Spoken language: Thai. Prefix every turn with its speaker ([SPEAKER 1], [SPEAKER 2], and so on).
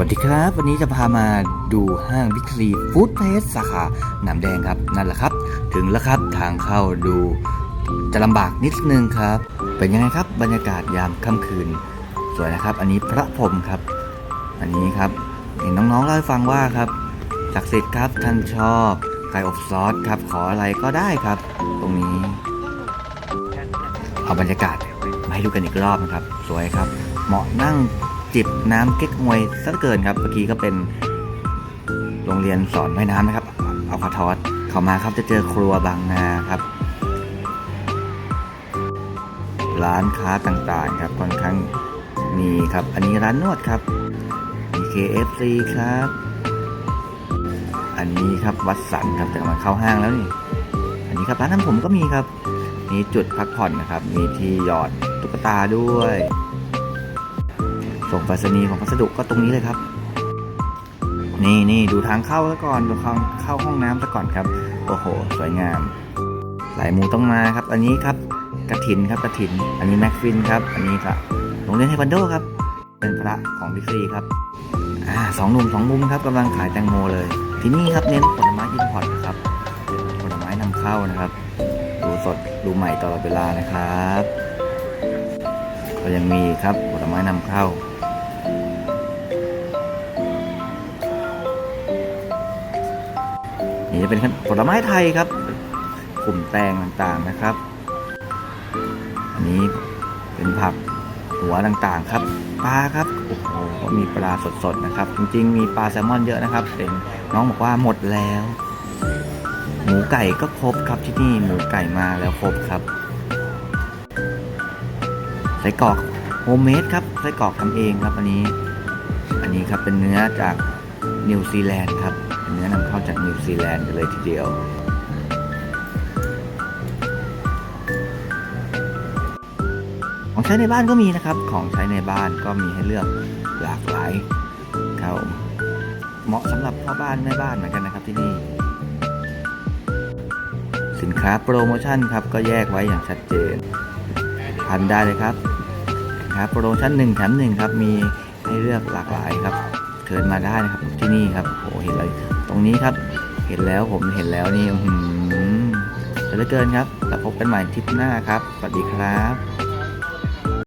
[SPEAKER 1] วัสดีครับ วันนี้จะพามาดูห้างบิ๊กซีฟู้ดเพลสสาขาหนามแดงครับ นั่นแหละครับ ถึงแล้วครับทางเข้าดูจะลำบากนิดนึงครับ เป็นยังไงครับบรรยากาศยามค่ำคืน สวยนะครับ อันนี้พระพรมครับ อันนี้ครับเห็นน้องๆเล่าให้ฟังว่าครับศักดิ์สิทธิ์ครับท่านชอบไก่อบซอสครับ ขออะไรก็ได้ครับ ตรงนี้ เอาบรรยากาศมาให้ดูกันอีกรอบนะครับ สวยครับ เหมาะนั่ง จิบน้ำเก๊กฮวยซะเหลือเกินครับเมื่อกี้ก็เป็นโรงเรียนสอนว่ายน้ำนะครับเอาคาทอสเข้ามาครับจะเจอครัวบางนาครับ ร้านค้าต่างๆครับค่อนข้างมีครับ อันนี้ร้านนวดครับมี KFC ครับ อันนี้ครับวัดสันครับจะกำลังเข้าห้างแล้วนี่อันนี้ครับร้านน้ำผมก็มีครับมีจุดพักผ่อนนะครับ มีที่หยอดตุ๊กตาด้วย ส่งไปรษณีย์ของพัสดุก็ตรงนี้เลยครับ นี่นี่ดูทางเข้าซะก่อนดูทางเข้าห้องน้ำซะก่อนครับ โอ้โห สวยงาม หลายหมูต้องมาครับ อันนี้ครับกระถินครับกระถิน อันนี้แม็กฟินครับ อันนี้ครับโรงเรียนเทควันโดครับ เป็นพระของบิ๊กซีครับอ่าสองหนุ่มสองมุมครับกำลังขายแตงโมเลย ที่นี่ครับเน้นผลไม้อินพอร์ตครับผลไม้นำเข้านะครับ ดูสดดูใหม่ตลอดเวลานะครับ ก็ยังมีครับผลไม้นำเข้า นี่จะเป็นผลไม้ไทยครับกลุ่มแตงต่างๆนะครับ อันนี้เป็นผักหัวต่างๆครับ ปลาครับโอ้โหก็มีปลาสดๆนะครับ จริงๆ มีปลาแซลมอนเยอะนะครับเป็นน้องบอกว่าหมดแล้ว หมูไก่ก็ครบครับที่นี่หมูไก่มาแล้วครบครับไส้กรอกโฮมเมดครับไส้กรอกทำเองครับอันนี้ อันนี้ครับเป็นเนื้อจากนิวซีแลนด์ครับ เป็นเนื้อนำเข้าจากนิวซีแลนด์กันเลยทีเดียว ของใช้ในบ้านก็มีนะครับ ของใช้ในบ้านก็มีให้เลือกหลากหลายครับเหมาะสำหรับพ่อบ้านแม่บ้านเหมือนกันนะครับที่นี่สินค้าโปรโมชั่นครับก็แยกไว้อย่างชัดเจนทันได้เลยครับสินค้าโปรโมชั่น1แถม1ครับมีให้เลือกหลากหลายครับ เชิญมาได้นะครับ ที่นี่ครับโอ้เห็นเลยตรงนี้ครับ เห็นแล้วผมเห็นแล้วนี่หืมเหลือเกินครับแล้วพบกันใหม่ทริปหน้าครับสวัสดีครับ